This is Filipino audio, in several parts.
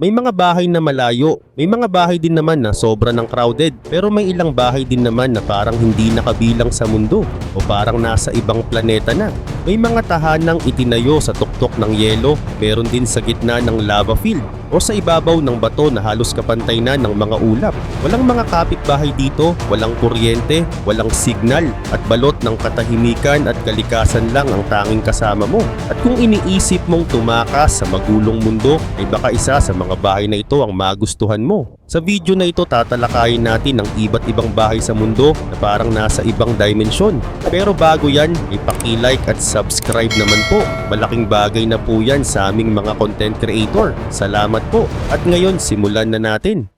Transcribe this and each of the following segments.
May mga bahay na malayo, may mga bahay din naman na sobra ng crowded, pero may ilang bahay din naman na parang hindi nakabilang sa mundo o parang nasa ibang planeta na. May mga tahanang itinayo sa tuktok ng yelo, meron din sa gitna ng lava field o sa ibabaw ng bato na halos kapantay na ng mga ulap. Walang mga kapitbahay dito, walang kuryente, walang signal at balot ng katahimikan at kalikasan lang ang tanging kasama mo. At kung iniisip mong tumakas sa magulong mundo, ay baka isa sa mga bahay na ito ang magustuhan mo. Sa video na ito tatalakayin natin ang iba't ibang bahay sa mundo na parang nasa ibang dimensyon. Pero bago yan, ipaki-like at subscribe naman po. Malaking bagay na po yan sa aming mga content creator. Salamat po. At ngayon, simulan na natin.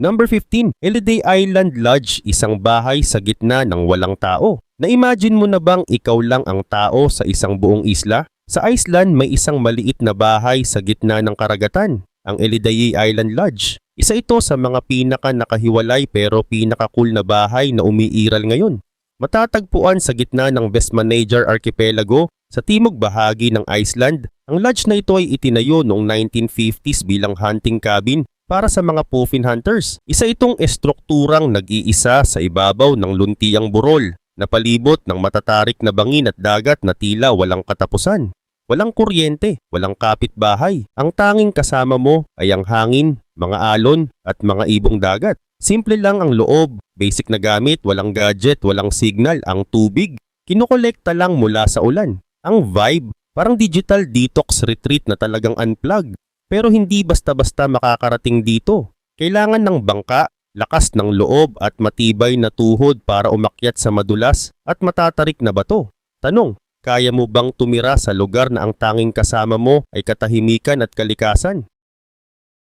Number 15, Holiday Island Lodge, isang bahay sa gitna ng walang tao. Na-imagine mo na bang ikaw lang ang tao sa isang buong isla? Sa Iceland, may isang maliit na bahay sa gitna ng karagatan, ang Holiday Island Lodge. Isa ito sa mga pinaka nakahiwalay pero pinaka cool na bahay na umiiral ngayon. Matatagpuan sa gitna ng Vestmannaeyjar Archipelago sa timog bahagi ng Iceland. Ang lodge na ito ay itinayo noong 1950s bilang hunting cabin para sa mga puffin hunters. Isa itong estrukturang nag-iisa sa ibabaw ng luntiang burol na palibot ng matatarik na bangin at dagat na tila walang katapusan. Walang kuryente, walang kapitbahay. Ang tanging kasama mo ay ang hangin, mga alon at mga ibong dagat. Simple lang ang loob, basic na gamit, walang gadget, walang signal, ang tubig. Kinokolekta lang mula sa ulan. Ang vibe, parang digital detox retreat na talagang unplug. Pero hindi basta-basta makakarating dito. Kailangan ng bangka, lakas ng loob at matibay na tuhod para umakyat sa madulas at matatarik na bato. Tanong, kaya mo bang tumira sa lugar na ang tanging kasama mo ay katahimikan at kalikasan?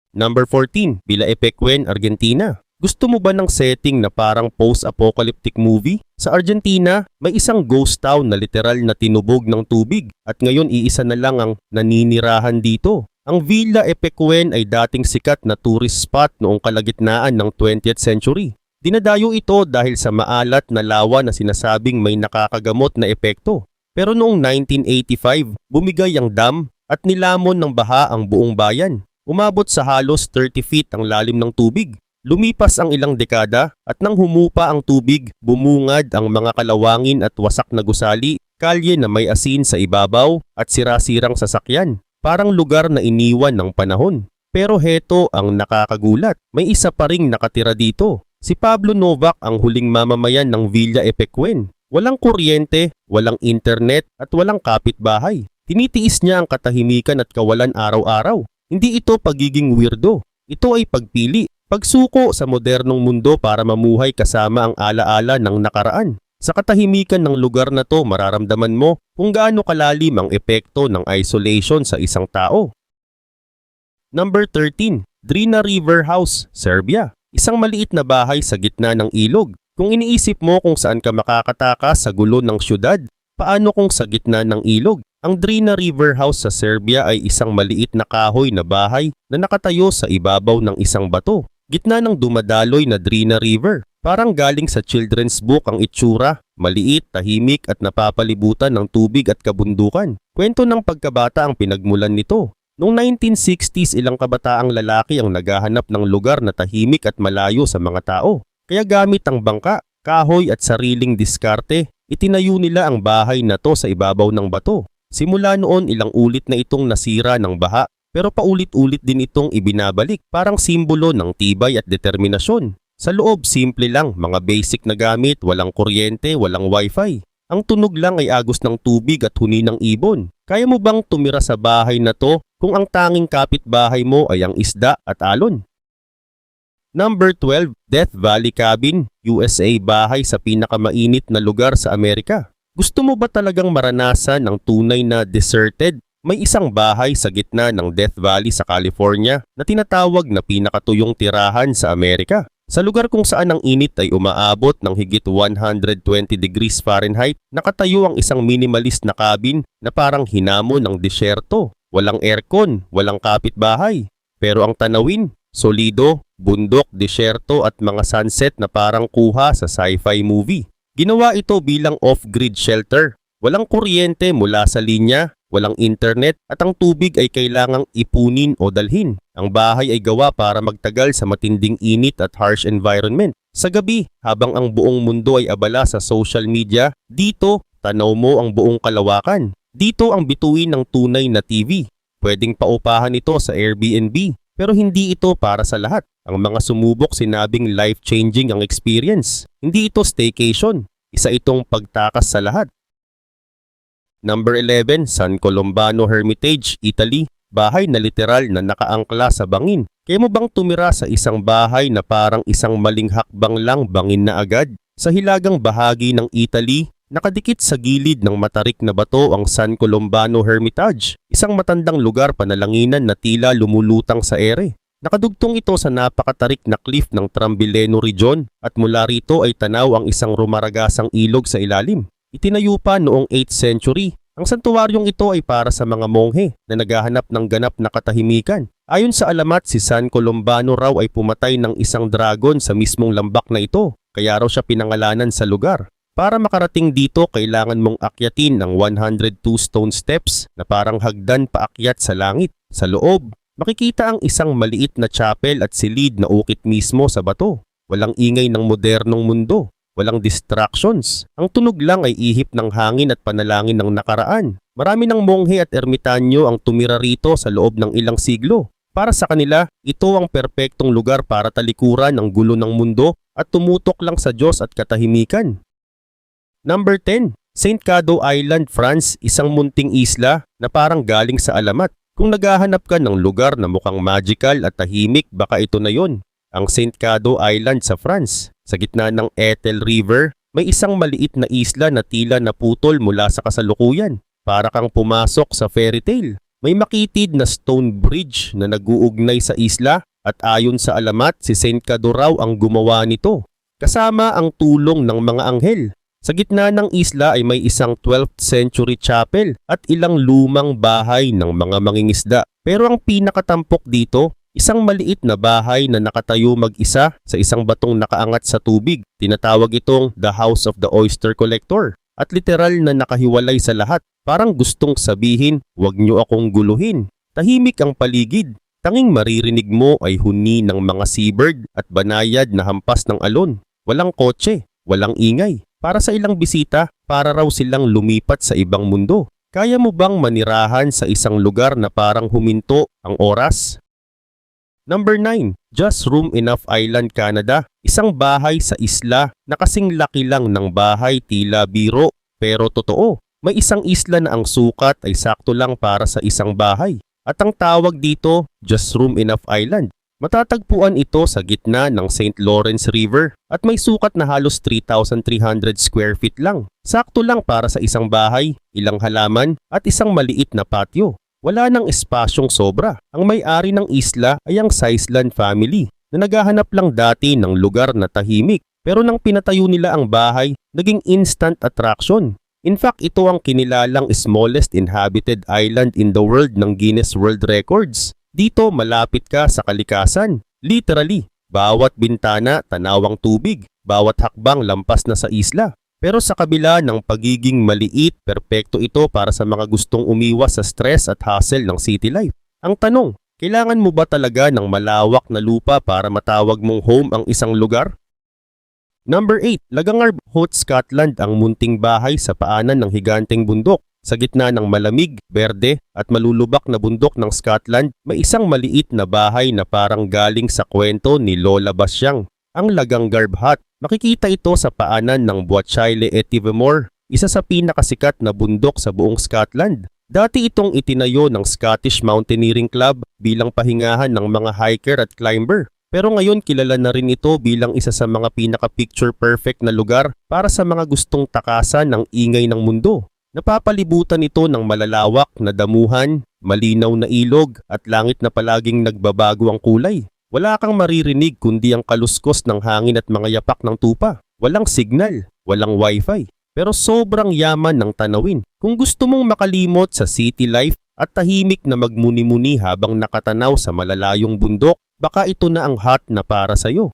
Number 14, Villa Epecuén, Argentina. Gusto mo ba ng setting na parang post-apocalyptic movie? Sa Argentina, may isang ghost town na literal na tinubog ng tubig at ngayon iisa na lang ang naninirahan dito. Ang Villa Epecuén ay dating sikat na tourist spot noong kalagitnaan ng 20th century. Dinadayo ito dahil sa maalat na lawa na sinasabing may nakakagamot na epekto. Pero noong 1985, bumigay ang dam at nilamon ng baha ang buong bayan. Umabot sa halos 30 feet ang lalim ng tubig. Lumipas ang ilang dekada at nang humupa ang tubig, bumungad ang mga kalawangin at wasak na gusali, kalye na may asin sa ibabaw at sirasirang sasakyan. Parang lugar na iniwan ng panahon. Pero heto ang nakakagulat. May isa pa ring nakatira dito. Si Pablo Novak ang huling mamamayan ng Villa Epecuén. Walang kuryente, walang internet at walang kapitbahay. Tinitiis niya ang katahimikan at kawalan araw-araw. Hindi ito pagiging weirdo. Ito ay pagpili, pagsuko sa modernong mundo para mamuhay kasama ang alaala ng nakaraan. Sa katahimikan ng lugar na to mararamdaman mo kung gaano kalalim ang epekto ng isolation sa isang tao. Number 13, Drina River House, Serbia. Isang maliit na bahay sa gitna ng ilog. Kung iniisip mo kung saan ka makakatakas sa gulo ng syudad, paano kung sa gitna ng ilog? Ang Drina River House sa Serbia ay isang maliit na kahoy na bahay na nakatayo sa ibabaw ng isang bato. Gitna ng dumadaloy na Drina River. Parang galing sa children's book ang itsura, maliit, tahimik at napapalibutan ng tubig at kabundukan. Kwento ng pagkabata ang pinagmulan nito. Noong 1960s ilang kabataang lalaki ang naghahanap ng lugar na tahimik at malayo sa mga tao. Kaya gamit ang bangka, kahoy at sariling diskarte, itinayo nila ang bahay na to sa ibabaw ng bato. Simula noon ilang ulit na itong nasira ng baha pero paulit-ulit din itong ibinabalik parang simbolo ng tibay at determinasyon. Sa loob, simple lang, mga basic na gamit, walang kuryente, walang wifi. Ang tunog lang ay agos ng tubig at huni ng ibon. Kaya mo bang tumira sa bahay na to kung ang tanging kapitbahay mo ay ang isda at alon? Number 12, Death Valley Cabin, USA bahay sa pinakamainit na lugar sa Amerika. Gusto mo ba talagang maranasan ang tunay na deserted? May isang bahay sa gitna ng Death Valley sa California na tinatawag na pinakatuyong tirahan sa Amerika. Sa lugar kung saan ang init ay umaabot ng higit 120 degrees Fahrenheit, nakatayo ang isang minimalist na cabin na parang hinamon ng disyerto. Walang aircon, walang kapitbahay. Pero ang tanawin, solido, bundok, disyerto at mga sunset na parang kuha sa sci-fi movie. Ginawa ito bilang off-grid shelter. Walang kuryente mula sa linya, walang internet at ang tubig ay kailangang ipunin o dalhin. Ang bahay ay gawa para magtagal sa matinding init at harsh environment. Sa gabi, habang ang buong mundo ay abala sa social media, dito, tanaw mo ang buong kalawakan. Dito ang bituin ng tunay na TV. Pwedeng paupahan ito sa Airbnb, pero hindi ito para sa lahat. Ang mga sumubok sinabing life-changing ang experience. Hindi ito staycation. Isa itong pagtakas sa lahat. Number 11, San Colombano Hermitage, Italy. Bahay na literal na nakaangkla sa bangin. Kaya mo bang tumira sa isang bahay na parang isang maling hakbang lang bangin na agad? Sa hilagang bahagi ng Italy, nakadikit sa gilid ng matarik na bato ang San Colombano Hermitage, isang matandang lugar panalanginan na tila lumulutang sa ere. Nakadugtong ito sa napakatarik na cliff ng Trambileno Region at mula rito ay tanaw ang isang rumaragasang ilog sa ilalim. Itinayo pa noong 8th century. Ang santuaryong ito ay para sa mga monghe na naghahanap ng ganap na katahimikan. Ayon sa alamat, si San Colombano raw ay pumatay ng isang dragon sa mismong lambak na ito, kaya raw siya pinangalanan sa lugar. Para makarating dito, kailangan mong akyatin ang 102 stone steps na parang hagdan paakyat sa langit. Sa loob, makikita ang isang maliit na chapel at silid na ukit mismo sa bato. Walang ingay ng modernong mundo. Walang distractions. Ang tunog lang ay ihip ng hangin at panalangin ng nakaraan. Marami ng monghe at ermitanyo ang tumira rito sa loob ng ilang siglo. Para sa kanila, ito ang perpektong lugar para talikuran ang gulo ng mundo at tumutok lang sa Diyos at katahimikan. Number 10, St. Cado Island, France, isang munting isla na parang galing sa alamat. Kung naghahanap ka ng lugar na mukhang magical at tahimik, baka ito na yon. Ang St. Cado Island sa France. Sa gitna ng Ethel River, may isang maliit na isla na tila naputol mula sa kasalukuyan. Para kang pumasok sa fairy tale. May makitid na stone bridge na nag-uugnay sa isla at ayon sa alamat si Saint Cado raw ang gumawa nito. Kasama ang tulong ng mga anghel. Sa gitna ng isla ay may isang 12th century chapel at ilang lumang bahay ng mga mangingisda. Pero ang pinakatampok dito Isang maliit na bahay na nakatayo mag-isa sa isang batong nakaangat sa tubig. Tinatawag itong The House of the Oyster Collector. At literal na nakahiwalay sa lahat. Parang gustong sabihin, huwag niyo akong guluhin. Tahimik ang paligid. Tanging maririnig mo ay huni ng mga seabird at banayad na hampas ng alon. Walang kotse, walang ingay. Para sa ilang bisita, para raw silang lumipat sa ibang mundo. Kaya mo bang manirahan sa isang lugar na parang huminto ang oras? Number 9, Just Room Enough Island, Canada. Isang bahay sa isla na kasing laki lang ng bahay tila biro pero totoo. May isang isla na ang sukat ay sakto lang para sa isang bahay. At ang tawag dito, Just Room Enough Island. Matatagpuan ito sa gitna ng St. Lawrence River at may sukat na halos 3,300 square feet lang. Sakto lang para sa isang bahay, ilang halaman at isang maliit na patio. Wala nang espasyong sobra. Ang may-ari ng isla ay ang Sizeland family na naghahanap lang dati ng lugar na tahimik. Pero nang pinatayo nila ang bahay, naging instant attraction. In fact, ito ang kinilalang smallest inhabited island in the world ng Guinness World Records. Dito malapit ka sa kalikasan. Literally, bawat bintana tanawang tubig, bawat hakbang lampas na sa isla. Pero sa kabila ng pagiging maliit, perpekto ito para sa mga gustong umiwas sa stress at hassle ng city life. Ang tanong, kailangan mo ba talaga ng malawak na lupa para matawag mong home ang isang lugar? Number 8, Lagangar Hot Scotland ang munting bahay sa paanan ng higanteng bundok. Sa gitna ng malamig, berde at malulubak na bundok ng Scotland, may isang maliit na bahay na parang galing sa kwento ni Lola Basyang, ang Lagangar Hut. Makikita ito sa paanan ng Boachile et Tivemore, isa sa pinakasikat na bundok sa buong Scotland. Dati itong itinayo ng Scottish Mountaineering Club bilang pahingahan ng mga hiker at climber. Pero ngayon kilala na rin ito bilang isa sa mga pinaka-picture perfect na lugar para sa mga gustong takasan ng ingay ng mundo. Napapalibutan ito ng malalawak na damuhan, malinaw na ilog at langit na palaging nagbabago ang kulay. Wala kang maririnig kundi ang kaluskos ng hangin at mga yapak ng tupa. Walang signal, walang wifi. Pero sobrang yaman ng tanawin. Kung gusto mong makalimot sa city life at tahimik na magmuni-muni habang nakatanaw sa malalayong bundok, baka ito na ang hot na para sa'yo.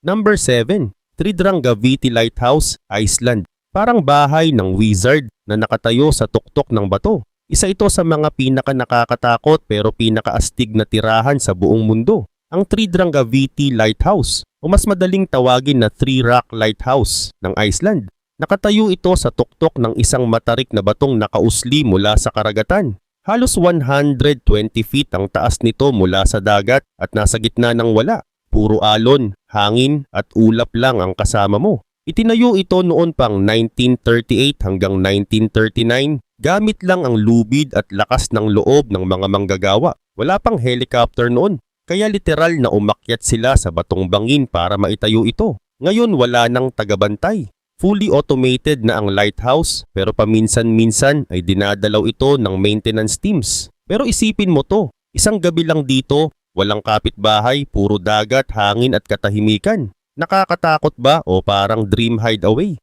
Number 7. Tridrangaviti Lighthouse, Iceland. Parang bahay ng wizard na nakatayo sa tuktok ng bato. Isa ito sa mga pinaka nakakatakot pero pinakaastig na tirahan sa buong mundo, ang Tridrangaviti Lighthouse o mas madaling tawagin na Three Rock Lighthouse ng Iceland. Nakatayo ito sa tuktok ng isang matarik na batong nakausli mula sa karagatan. Halos 120 feet ang taas nito mula sa dagat at nasa gitna ng wala. Puro alon, hangin at ulap lang ang kasama mo. Itinayo ito noon pang 1938 hanggang 1939 gamit lang ang lubid at lakas ng loob ng mga manggagawa. Wala pang helicopter noon kaya literal na umakyat sila sa batong bangin para maitayo ito. Ngayon wala nang tagabantay. Fully automated na ang lighthouse pero paminsan-minsan ay dinadalaw ito ng maintenance teams. Pero isipin mo to, isang gabi lang dito, walang kapitbahay, puro dagat, hangin at katahimikan. Nakakatakot ba o parang dream hideaway?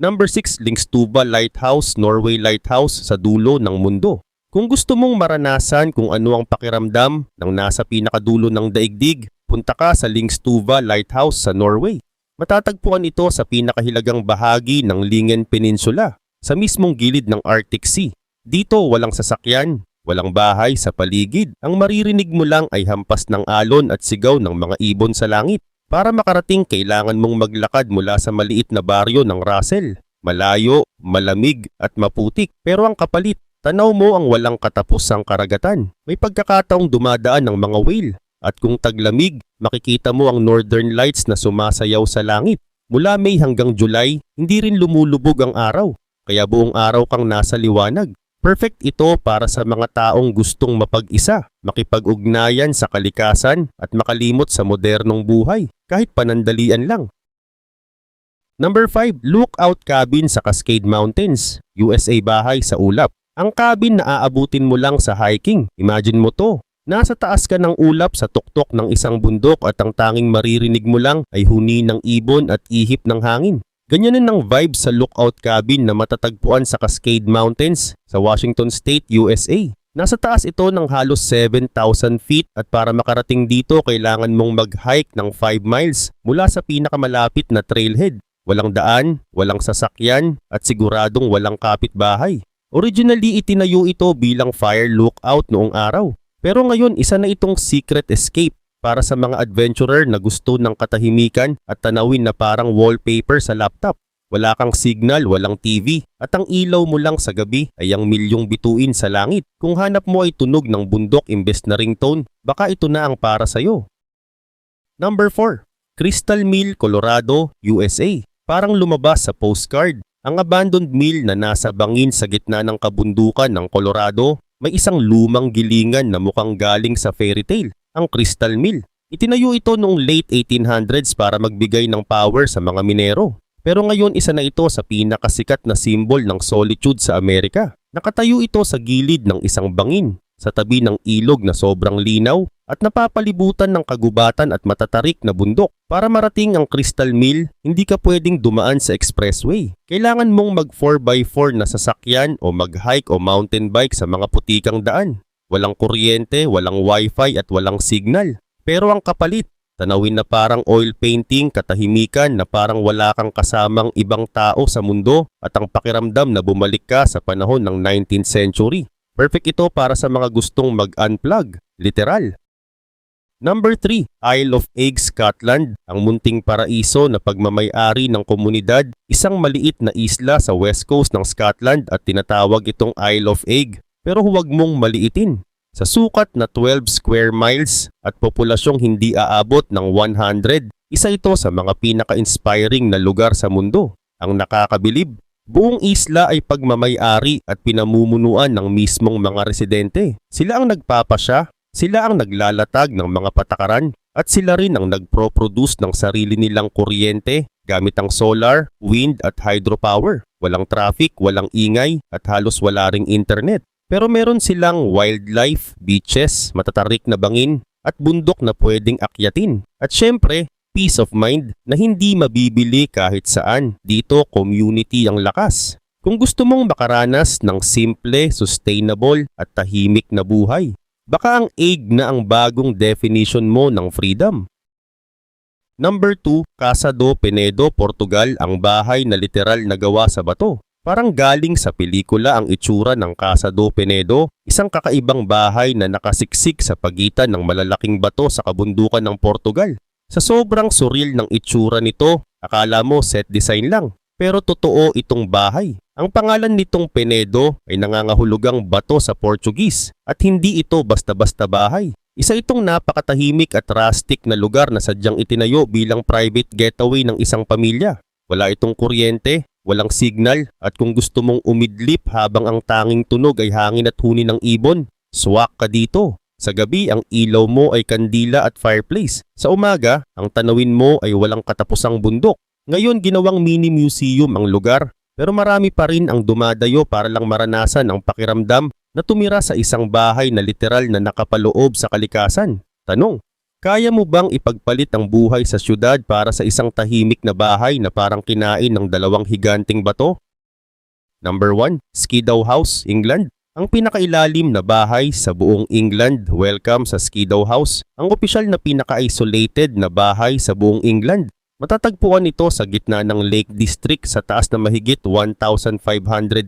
Number 6, Lingstuba Lighthouse, Norway Lighthouse sa dulo ng mundo. Kung gusto mong maranasan kung ano ang pakiramdam ng nasa pinakadulo ng daigdig, punta ka sa Lingstuva Lighthouse sa Norway. Matatagpuan ito sa pinakahilagang bahagi ng Lingen Peninsula, sa mismong gilid ng Arctic Sea. Dito walang sasakyan, walang bahay sa paligid. Ang maririnig mo lang ay hampas ng alon at sigaw ng mga ibon sa langit. Para makarating kailangan mong maglakad mula sa maliit na baryo ng Russell. Malayo, malamig at maputik pero ang kapalit Tanaw mo ang walang katapusang karagatan. May pagkakataong dumadaan ng mga whale. At kung taglamig, makikita mo ang northern lights na sumasayaw sa langit. Mula May hanggang July, hindi rin lumulubog ang araw. Kaya buong araw kang nasa liwanag. Perfect ito para sa mga taong gustong mapag-isa, makipag-ugnayan sa kalikasan at makalimot sa modernong buhay, kahit panandalian lang. Number 5, Lookout Cabin sa Cascade Mountains, USA bahay sa ulap. Ang cabin na aabutin mo lang sa hiking. Imagine mo to. Nasa taas ka ng ulap sa tuktok ng isang bundok at ang tanging maririnig mo lang ay huni ng ibon at ihip ng hangin. Ganyan ang vibe sa lookout cabin na matatagpuan sa Cascade Mountains sa Washington State, USA. Nasa taas ito ng halos 7,000 feet at para makarating dito kailangan mong mag-hike ng 5 miles mula sa pinakamalapit na trailhead. Walang daan, walang sasakyan at siguradong walang kapitbahay. Originally itinayo ito bilang fire lookout noong araw. Pero ngayon isa na itong secret escape para sa mga adventurer na gusto ng katahimikan at tanawin na parang wallpaper sa laptop. Wala kang signal, walang TV, at ang ilaw mo lang sa gabi ay ang milyong bituin sa langit. Kung hanap mo ay tunog ng bundok imbes na ringtone, baka ito na ang para sa'yo. Number 4. Crystal Mill, Colorado, USA. Parang lumabas sa postcard. Ang abandoned mill na nasa bangin sa gitna ng kabundukan ng Colorado, may isang lumang gilingan na mukhang galing sa fairy tale, ang Crystal Mill. Itinayo ito noong late 1800s para magbigay ng power sa mga minero. Pero ngayon isa na ito sa pinakasikat na simbol ng solitude sa Amerika. Nakatayo ito sa gilid ng isang bangin, sa tabi ng ilog na sobrang linaw at napapalibutan ng kagubatan at matatarik na bundok. Para marating ang Crystal Mill, hindi ka pwedeng dumaan sa expressway. Kailangan mong mag 4x4 na sasakyan o mag-hike o mountain bike sa mga putikang daan. Walang kuryente, walang wifi at walang signal. Pero ang kapalit, tanawin na parang oil painting, katahimikan na parang wala kang kasamang ibang tao sa mundo at ang pakiramdam na bumalik ka sa panahon ng 19th century. Perfect ito para sa mga gustong mag-unplug, literal. Number 3, Isle of Eggs, Scotland, ang munting paraiso na pagmamayari ng komunidad, isang maliit na isla sa west coast ng Scotland at tinatawag itong Isle of Egg. Pero huwag mong maliitin. Sa sukat na 12 square miles at populasyong hindi aabot ng 100, isa ito sa mga pinaka-inspiring na lugar sa mundo. Ang nakakabilib, buong isla ay pagmamayari at pinamumunuan ng mismong mga residente. Sila ang nagpapasya sila ang naglalatag ng mga patakaran at sila rin ang nagpro-produce ng sarili nilang kuryente gamit ang solar, wind at hydropower. Walang traffic, walang ingay at halos wala ring internet. Pero meron silang wildlife, beaches, matatarik na bangin at bundok na pwedeng akyatin. At syempre, peace of mind na hindi mabibili kahit saan. Dito, community ang lakas. Kung gusto mong makaranas ng simple, sustainable at tahimik na buhay, Baka ang egg na ang bagong definition mo ng freedom. Number 2, Casa do Penedo, Portugal, ang bahay na literal na gawa sa bato. Parang galing sa pelikula ang itsura ng Casa do Penedo, isang kakaibang bahay na nakasiksik sa pagitan ng malalaking bato sa kabundukan ng Portugal. Sa sobrang surreal ng itsura nito, akala mo set design lang, pero totoo itong bahay. Ang pangalan nitong Penedo ay nangangahulugang bato sa Portuguese at hindi ito basta-basta bahay. Isa itong napakatahimik at rustic na lugar na sadyang itinayo bilang private getaway ng isang pamilya. Wala itong kuryente, walang signal at kung gusto mong umidlip habang ang tanging tunog ay hangin at huni ng ibon, swak ka dito. Sa gabi, ang ilaw mo ay kandila at fireplace. Sa umaga, ang tanawin mo ay walang katapusang bundok. Ngayon, ginawang mini museum ang lugar pero marami pa rin ang dumadayo para lang maranasan ang pakiramdam na tumira sa isang bahay na literal na nakapaloob sa kalikasan. Tanong, kaya mo bang ipagpalit ang buhay sa syudad para sa isang tahimik na bahay na parang kinain ng dalawang higanting bato? Number 1, Skidow House, England. Ang pinakailalim na bahay sa buong England, welcome sa Skidow House. Ang opisyal na pinaka-isolated na bahay sa buong England. Matatagpuan ito sa gitna ng Lake District sa taas na mahigit 1,500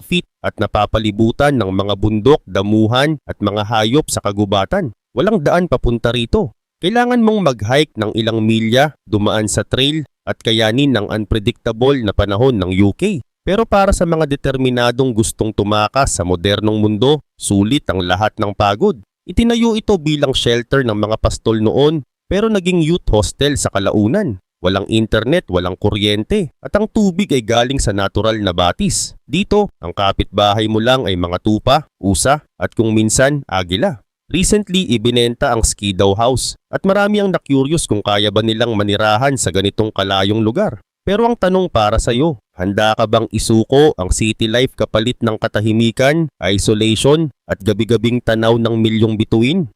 feet at napapalibutan ng mga bundok, damuhan at mga hayop sa kagubatan. Walang daan papunta rito. Kailangan mong mag-hike ng ilang milya, dumaan sa trail at kayanin ng unpredictable na panahon ng UK. Pero para sa mga determinadong gustong tumakas sa modernong mundo, sulit ang lahat ng pagod. Itinayo ito bilang shelter ng mga pastol noon pero naging youth hostel sa kalaunan. Walang internet, walang kuryente, at ang tubig ay galing sa natural na batis. Dito, ang kapitbahay mo lang ay mga tupa, usa, at kung minsan, agila. Recently, ibinenta ang Skidaw House at marami ang na-curious kung kaya ba nilang manirahan sa ganitong kalayong lugar. Pero ang tanong para sa iyo, handa ka bang isuko ang city life kapalit ng katahimikan, isolation at gabi-gabing tanaw ng milyong bituin?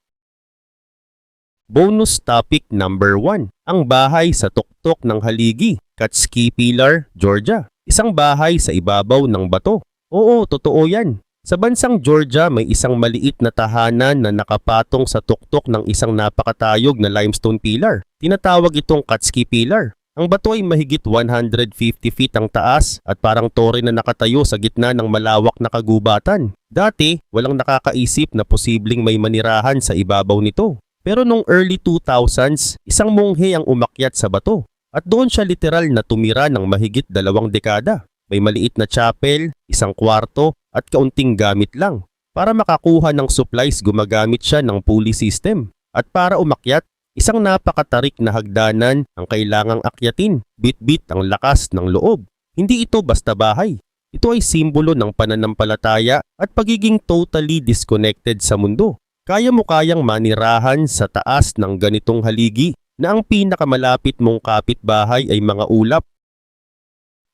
Bonus topic number 1. Ang bahay sa tuktok ng haligi, Katski Pilar, Georgia. Isang bahay sa ibabaw ng bato. Oo, totoo yan. Sa bansang Georgia may isang maliit na tahanan na nakapatong sa tuktok ng isang napakatayog na limestone pillar. Tinatawag itong Katski Pillar. Ang bato ay mahigit 150 feet ang taas at parang tore na nakatayo sa gitna ng malawak na kagubatan. Dati, walang nakakaisip na posibleng may manirahan sa ibabaw nito. Pero nung early 2000s, isang monghe ang umakyat sa bato at doon siya literal na tumira ng mahigit dalawang dekada. May maliit na chapel, isang kwarto at kaunting gamit lang. Para makakuha ng supplies gumagamit siya ng pulley system. At para umakyat, isang napakatarik na hagdanan ang kailangang akyatin. Bit-bit ang lakas ng loob. Hindi ito basta bahay. Ito ay simbolo ng pananampalataya at pagiging totally disconnected sa mundo. Kaya mo kayang manirahan sa taas ng ganitong haligi na ang pinakamalapit mong kapitbahay ay mga ulap.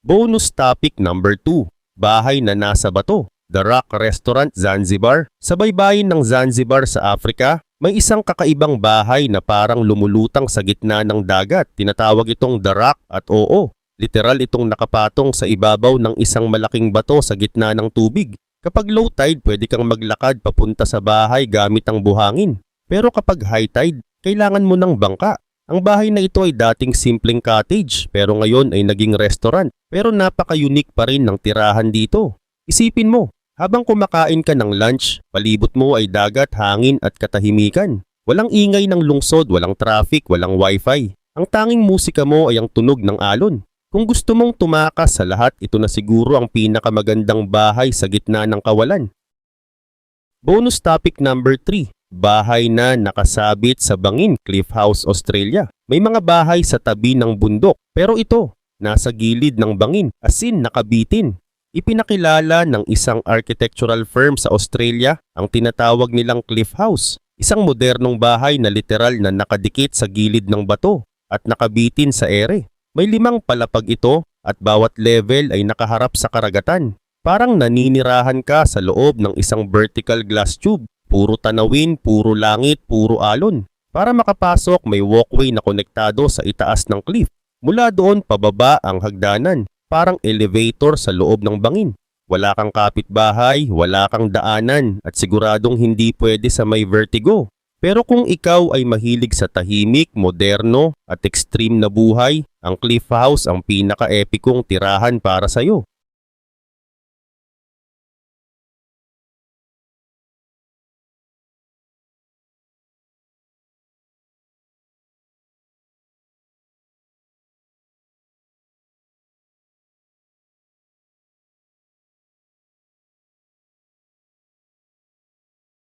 Bonus topic number 2. Bahay na nasa bato. The Rock Restaurant Zanzibar. Sa baybayin ng Zanzibar sa Africa, may isang kakaibang bahay na parang lumulutang sa gitna ng dagat. Tinatawag itong The Rock at oo, literal itong nakapatong sa ibabaw ng isang malaking bato sa gitna ng tubig. Kapag low tide, pwede kang maglakad papunta sa bahay gamit ang buhangin. Pero kapag high tide, kailangan mo ng bangka. Ang bahay na ito ay dating simpleng cottage pero ngayon ay naging restaurant. Pero napaka-unique pa rin ng tirahan dito. Isipin mo, habang kumakain ka ng lunch, palibot mo ay dagat, hangin at katahimikan. Walang ingay ng lungsod, walang traffic, walang wifi. Ang tanging musika mo ay ang tunog ng alon. Kung gusto mong tumakas sa lahat, ito na siguro ang pinakamagandang bahay sa gitna ng kawalan. Bonus topic number 3. Bahay na nakasabit sa bangin, Cliff House, Australia. May mga bahay sa tabi ng bundok, pero ito, nasa gilid ng bangin, asin nakabitin. Ipinakilala ng isang architectural firm sa Australia ang tinatawag nilang Cliff House, isang modernong bahay na literal na nakadikit sa gilid ng bato at nakabitin sa ere. May limang palapag ito at bawat level ay nakaharap sa karagatan. Parang naninirahan ka sa loob ng isang vertical glass tube. Puro tanawin, puro langit, puro alon. Para makapasok may walkway na konektado sa itaas ng cliff. Mula doon pababa ang hagdanan, parang elevator sa loob ng bangin. Wala kang kapitbahay, wala kang daanan at siguradong hindi pwede sa may vertigo. Pero kung ikaw ay mahilig sa tahimik, moderno at extreme na buhay, ang Cliff House ang pinaka-epikong tirahan para sa iyo.